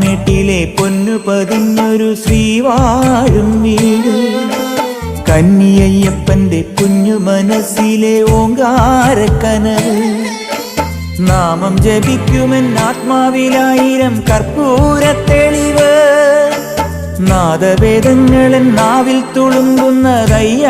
മേട്ടിലെ പൊന്നു പതിഞ്ഞൊരു ശ്രീവാഴും വീട്. കന്നിയയ്യപ്പന്റെ കുഞ്ഞു മനസ്സിലെ ഓങ്കാരക്കനവ്. നാമം ജപിക്കുമെൻ ആത്മാവിലായിരം കർപ്പൂര തെളിവ്. നാദവേദങ്ങളൻ നാവിൽ തുളുമ്പുന്നതയ്യാനിൻ